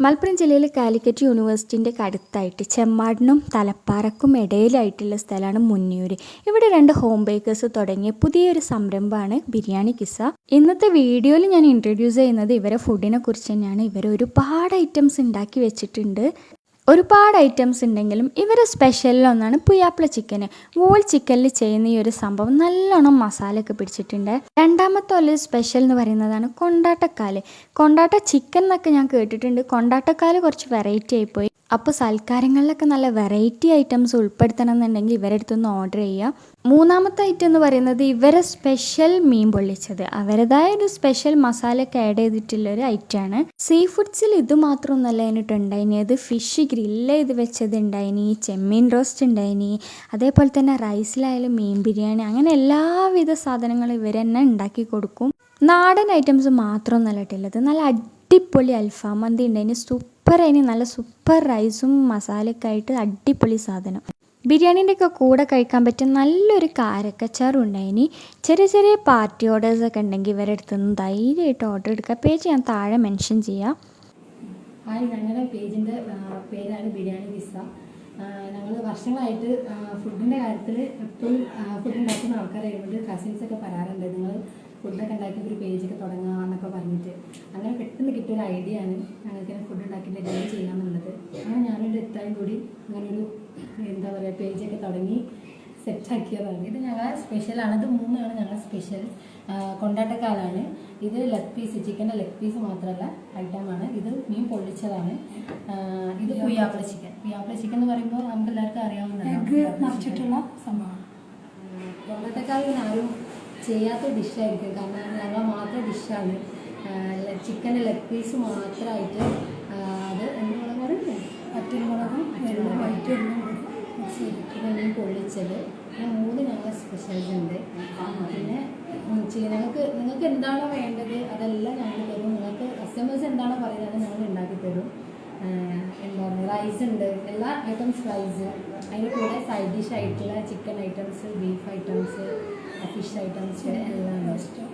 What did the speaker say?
മലപ്പുറം ജില്ലയിൽ കാലിക്കറ്റ് യൂണിവേഴ്സിറ്റിന്റെ അടുത്തായിട്ട് ചെമ്മാടിനും തലപ്പാറക്കും ഇടയിലായിട്ടുള്ള സ്ഥലമാണ് മുന്നിയൂർ ഇവിടെ രണ്ട് ഹോം ബേക്കേഴ്സ് തുടങ്ങിയ പുതിയൊരു സംരംഭമാണ് ബിരിയാണി കിസ ഇന്നത്തെ വീഡിയോയിൽ ഞാൻ ഇൻട്രൊഡ്യൂസ് ചെയ്യുന്നത് ഇവരെ ഫുഡിനെ കുറിച്ച് തന്നെയാണ്. ഇവർ ഒരുപാട് ഐറ്റംസ് ഉണ്ടാക്കി വെച്ചിട്ടുണ്ട്. ഒരുപാട് ഐറ്റംസ് ഉണ്ടെങ്കിലും ഇവരെ സ്പെഷ്യലിലൊന്നാണ് പുയാപ്ല ചിക്കൻ വോൾ ചിക്കനിൽ ചെയ്യുന്ന ഈ ഒരു സംഭവം നല്ലോണം മസാലയൊക്കെ പിടിച്ചിട്ടുണ്ട്. രണ്ടാമത്തെ ഒരു സ്പെഷ്യൽ എന്ന് പറയുന്നതാണ് കൊണ്ടാട്ടക്കാൽ. കൊണ്ടാട്ട ചിക്കൻ എന്നൊക്കെ ഞാൻ കേട്ടിട്ടുണ്ട്. കൊണ്ടാട്ടക്കാൽ കുറച്ച് വെറൈറ്റി ആയിപ്പോയി. അപ്പോൾ സൽക്കാരങ്ങളിലൊക്കെ നല്ല വെറൈറ്റി ഐറ്റംസ് ഉൾപ്പെടുത്തണം എന്നുണ്ടെങ്കിൽ ഇവരുടെ അടുത്തുനിന്ന് ഓർഡർ ചെയ്യുക. മൂന്നാമത്തെ ഐറ്റം എന്ന് പറയുന്നത് ഇവരെ സ്പെഷ്യൽ മീൻ പൊള്ളിച്ചത്. അവരുടേതായ ഒരു സ്പെഷ്യൽ മസാലയൊക്കെ ആഡ് ചെയ്തിട്ടുള്ള ഒരു ഐറ്റമാണ് സീ ഫുഡ്സിൽ ഇത് മാത്രമൊന്നുമല്ല അതിനിട്ട് അത് ഫിഷ് ഗ്രില്ല് ചെയ്ത് വെച്ചത് ഉണ്ടായിനി ചെമ്മീൻ റോസ്റ്റ് ഉണ്ടായിനി. അതേപോലെ തന്നെ റൈസിലായാലും മീൻ ബിരിയാണി. അങ്ങനെ എല്ലാവിധ സാധനങ്ങളും ഇവർ തന്നെ ഉണ്ടാക്കി കൊടുക്കും. നാടൻ ഐറ്റംസ് മാത്രമൊന്നല്ല ഇട്ടുള്ളത് നല്ല അടിപൊളി അൽഫാം മന്തി ഉണ്ടായിന്. സൂപ്പർ അതിന് നല്ല സൂപ്പർ റൈസും മസാലയൊക്കെ ആയിട്ട് അടിപൊളി സാധനം. ബിരിയാണീന്റെ ഒക്കെ കൂടെ കഴിക്കാൻ പറ്റിയ നല്ലൊരു കാരക്കച്ചാറും ഉണ്ടായിനി ചെറിയ ചെറിയ പാർട്ടി ഓർഡേഴ്സ് ഒക്കെ ഉണ്ടെങ്കിൽ ഇവരുടെ അടുത്ത് നിന്ന് ധൈര്യമായിട്ട് ഓർഡർ എടുക്കുക. പേജ് ഞാൻ താഴെ മെൻഷൻ ചെയ്യാം. ഹായ് ഞങ്ങളുടെ പേജിന്റെ പേരാണ് ബിരിയാണി പിസ്സ. ഞങ്ങൾ വർഷങ്ങളായിട്ട് ഫുഡിന്റെ കാര്യത്തിൽ എപ്പോഴും ഫുഡ് ഉണ്ടാക്കുന്ന ആൾക്കാരായതുകൊണ്ട് കസിൻസൊക്കെ പറയാറുണ്ട് നിങ്ങൾ ഫുഡൊക്കെ ഉണ്ടാക്കി ഒരു പേജൊക്കെ തുടങ്ങുക എന്നൊക്കെ പെട്ടെന്ന് കിട്ടിയൊരു ഐഡിയ ആണ് ഞങ്ങൾക്ക് ഫുഡ് ഉണ്ടാക്കി എങ്ങനെ ചെയ്യാമെന്നുള്ളത്. അങ്ങനെ ഞാനൊരു എത്തായും കൂടി അങ്ങനൊരു എന്താ പറയുക പേജൊക്കെ തുടങ്ങി സെറ്റാക്കിയതാണ് ഇത് ഞങ്ങളെ സ്പെഷ്യലാണ് ഇത് മൂന്നാണ് ഞങ്ങളെ സ്പെഷ്യൽ കൊണ്ടാട്ടക്കാലാണ്. ഇത് ലെഗ് പീസ് ചിക്കന്റെ ലെഗ് പീസ് മാത്രമല്ല ഐറ്റമാണ് ഇത് മീൻ പൊള്ളിച്ചതാണ്. ഇത് പുയ്യാപ്പിള ചിക്കൻ പുയ്യാപ്പിള ചിക്കൻ എന്ന് പറയുമ്പോൾ നമുക്ക് എല്ലാവർക്കും അറിയാവുന്നതാണ്. നിറച്ചിട്ടുള്ള സംഭവം കൊണ്ടാട്ടക്കാൽ പിന്നെ ആരും ചെയ്യാത്ത ഡിഷായിരിക്കും കാരണം ഞങ്ങൾ മാത്രം ഡിഷാണ് ചിക്കന്റെ ലെഗ് പീസ് മാത്രമായിട്ട് അത് എന്താ പറയുക പച്ചമുളകും എല്ലാം വൈറ്റ് എല്ലാം മിക്സ് ചെയ്തിട്ട് മീൻ പൊള്ളിച്ചത്. പിന്നെ മൂന്ന് ഞങ്ങൾ സ്പെഷ്യൽസ് ഉണ്ട്. പിന്നെ നിങ്ങൾക്ക് നിങ്ങൾക്ക് എന്താണോ വേണ്ടത് അതെല്ലാം ഞങ്ങൾ തരും. നിങ്ങൾക്ക് കസ്റ്റമേഴ്സ് എന്താണോ പറയുന്നത് അത് ഞങ്ങൾ ഉണ്ടാക്കി തരും. എന്താണ് എന്താ പറയുക റൈസ് ഉണ്ട്. എല്ലാ ഐറ്റംസ് റൈസ് അതിന്റെ കൂടെ സൈഡ് ഡിഷ് ആയിട്ടുള്ള chicken items beef items fish items എല്ലാം ഉണ്ട്